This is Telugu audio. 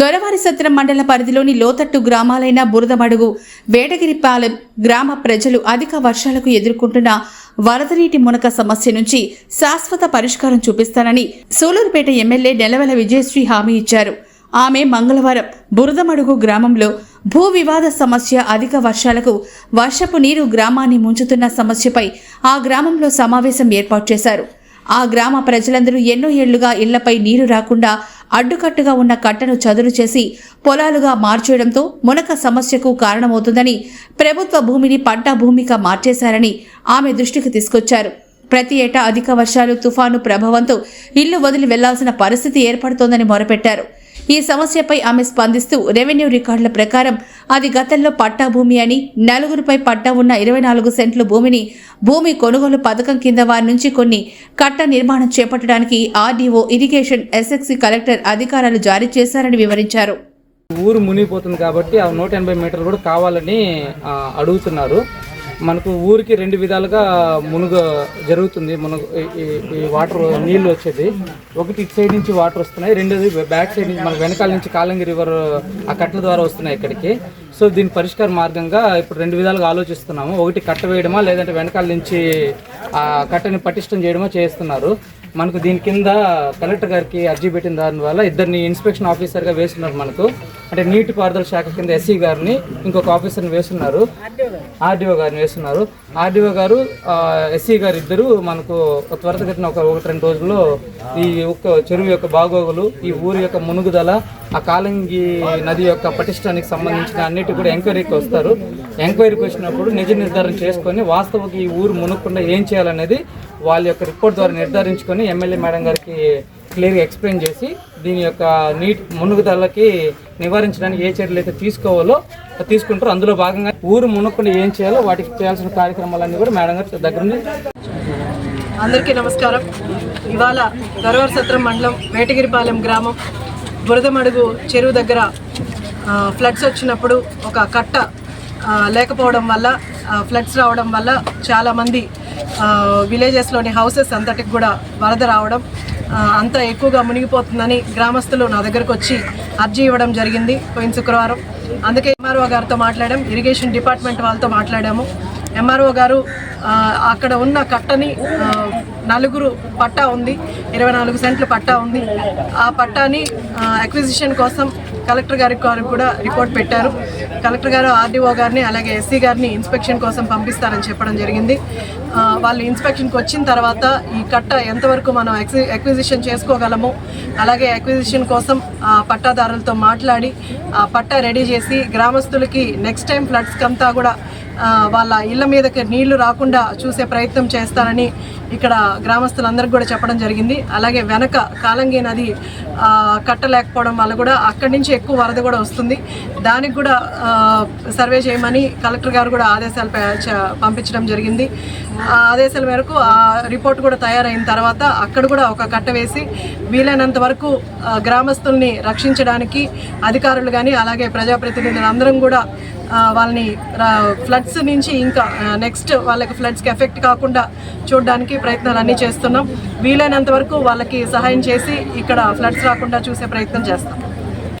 దొరవారి సత్రం మండల పరిధిలోని లోతట్టు గ్రామాలైన బురదమడుగు వేటగిరిపాలెం గ్రామ ప్రజలు అధిక వర్షాలకు ఎదుర్కొంటున్న వరద నీటి మునక సమస్య నుంచి శాశ్వత పరిష్కారం చూపిస్తానని సూలూరుపేట ఎమ్మెల్యే నెలవెల విజయశ్రీ హామీ ఇచ్చారు. ఆమె మంగళవారం బురదమడుగు గ్రామంలో భూ వివాద సమస్య అధిక వర్షాలకు వర్షపు నీరు గ్రామాన్ని ముంచుతున్న సమస్యపై ఆ గ్రామంలో సమావేశం ఏర్పాటు చేశారు. ఆ గ్రామ ప్రజలందరూ ఎన్నో ఏళ్ళుగా ఇళ్ళపై నీరు రాకుండా అడ్డుకట్టుగా ఉన్న కట్టను చదును చేసి పొలాలుగా మార్చేయడంతో మునక సమస్యకు కారణమవుతుందని ప్రభుత్వ భూమిని పంట భూమిగా మార్చేశారని ఆమె దృష్టికి తీసుకొచ్చారు. ప్రతి ఏటా అధిక వర్షాలు తుఫాను ప్రభావంతో ఇల్లు వదిలి వెళ్ళాల్సిన పరిస్థితి ఏర్పడుతోందని మొరపెట్టారు. ఈ సమస్యపై ఆమె స్పందిస్తూ రెవెన్యూ రికార్డుల ప్రకారం అది గతంలో పట్టా భూమి అని నలుగురిపై పట్టా ఉన్న ఇరవై నాలుగు సెంట్ల భూమిని భూమి కొనుగోలు పథకం కింద వారి నుంచి కొన్ని కట్ట నిర్మాణం చేపట్టడానికి ఆర్డీఓ ఇరిగేషన్ ఎస్ఎక్సి కలెక్టర్ అధికారాలు జారీ చేశారని వివరించారు. ఊరు మునిగిపోతుంది కాబట్టి ఆ నూట ఎనభై మీటర్లు కూడా కావాలని అడుగుతున్నారు. మనకు ఊరికి రెండు విధాలుగా మునుగు జరుగుతుంది. మునుగు ఈ- వాటర్ నీళ్ళు వచ్చేది. ఒకటి ఇటు సైడ్ నుంచి వాటర్ వస్తున్నాయి. రెండోది బ్యాక్ సైడ్ నుంచి మన వెనకాల నుంచి కాలంగి రివర్ ఆ కట్టల ద్వారా వస్తున్నాయి ఇక్కడికి. సో దీని పరిష్కార మార్గంగా ఇప్పుడు రెండు విధాలుగా ఆలోచిస్తున్నాము. ఒకటి కట్ట వేయడమా లేదంటే వెనకాల నుంచి ఆ కట్టని పటిష్టం చేయడమా చేస్తున్నారు. మనకు దీని కింద కలెక్టర్ గారికి అర్జీ పెట్టిన దాని వల్ల ఇద్దరిని ఇన్స్పెక్షన్ ఆఫీసర్గా వేస్తున్నారు మనకు. అంటే నీటి పారుదల శాఖ కింద ఎస్సీ గారిని ఇంకొక ఆఫీసర్ని వేస్తున్నారు. ఆర్డీఓ గారిని వేస్తున్నారు. ఆర్డీఓ గారు ఎస్సీ గారు ఇద్దరు మనకు త్వరితగతిన ఒక ఒకటి రెండు రోజుల్లో ఈ యొక్క చెరువు యొక్క బాగోగులు ఈ ఊరి యొక్క మునుగుదల ఆ కాలంగి నది యొక్క పటిష్టానికి సంబంధించిన అన్నిటి కూడా ఎంక్వైరీకి వస్తారు. ఎంక్వైరీకి వచ్చినప్పుడు నిజ నిర్ధారణ చేసుకొని వాస్తవకి ఈ ఊరు మునగకుండా ఏం చేయాలనేది వాళ్ళ యొక్క రిపోర్ట్ ద్వారా నిర్ధారించుకొని ఎమ్మెల్యే మేడం గారికి క్లియర్గా ఎక్స్ప్లెయిన్ చేసి దీని యొక్క నీటి మునుగుదలకి నివారించడానికి ఏ చర్యలు అయితే తీసుకోవాలో తీసుకుంటారో అందులో భాగంగా ఊరు మునగకుండా ఏం చేయాలో వాటికి చేయాల్సిన కార్యక్రమాలన్నీ కూడా మేడం గారి దగ్గర నుండి అందరికీ నమస్కారం. ఇవాళ గరవర సత్రం మండలం వేటగిరిపాలెం గ్రామం బురదమడుగు చెరువు దగ్గర ఫ్లడ్స్ వచ్చినప్పుడు ఒక కట్ట లేకపోవడం వల్ల ఫ్లడ్స్ రావడం వల్ల చాలామంది విలేజెస్లోని హౌసెస్ అంతటికి కూడా వరద రావడం అంత ఎక్కువగా మునిగిపోతుందని గ్రామస్తులు నా దగ్గరకు వచ్చి అర్జీ ఇవ్వడం జరిగింది పోయిన శుక్రవారం. అందుకే ఎంఆర్ఓ గారితో మాట్లాడాం ఇరిగేషన్ డిపార్ట్మెంట్ వాళ్ళతో మాట్లాడాము. ఎంఆర్ఓ గారు అక్కడ ఉన్న కట్టని నలుగురు పట్టా ఉంది ఇరవై నాలుగు సెంట్లు పట్టా ఉంది. ఆ పట్టాని అక్విజిషన్ కోసం కలెక్టర్ గారికి గారు కూడా రిపోర్ట్ పెట్టారు. కలెక్టర్ గారు ఆర్డీఓ గారిని అలాగే ఎస్సీ గారిని ఇన్స్పెక్షన్ కోసం పంపిస్తారని చెప్పడం జరిగింది. వాళ్ళు ఇన్స్పెక్షన్కి వచ్చిన తర్వాత ఈ కట్ట ఎంతవరకు మనం అక్విజిషన్ ఎక్విజిషన్ చేసుకోగలము అలాగే ఎక్విజిషన్ కోసం ఆ పట్టాదారులతో మాట్లాడి ఆ పట్టా రెడీ చేసి గ్రామస్తులకి నెక్స్ట్ టైం ఫ్లడ్స్కి అంతా కూడా వాళ్ళ ఇళ్ళ మీదకి నీళ్ళు రాకుండా చూసే ప్రయత్నం చేస్తారని ఇక్కడ గ్రామస్తులందరికీ కూడా చెప్పడం జరిగింది. అలాగే వెనక కాలంగి నది కట్టలేకపోవడం వల్ల కూడా అక్కడి నుంచి ఎక్కువ వరద కూడా వస్తుంది. దానికి కూడా సర్వే చేయమని కలెక్టర్ గారు కూడా ఆదేశాలు పంపించడం జరిగింది. ఆదేశాల మేరకు ఆ రిపోర్ట్ కూడా తయారైన తర్వాత అక్కడ కూడా ఒక కట్ట వేసి వీలైనంత వరకు గ్రామస్తుల్ని రక్షించడానికి అధికారులు కానీ అలాగే ప్రజాప్రతినిధులు అందరం కూడా వాళ్ళని ఫ్లడ్స్ నుంచి ఇంకా నెక్స్ట్ వాళ్ళకి ఫ్లడ్స్కి ఎఫెక్ట్ కాకుండా చూడడానికి ప్రయత్నాలు అన్నీ చేస్తున్నాం. వీలైనంత వరకు వాళ్ళకి సహాయం చేసి ఇక్కడ ఫ్లడ్స్ రాకుండా చూసే ప్రయత్నం చేస్తాం.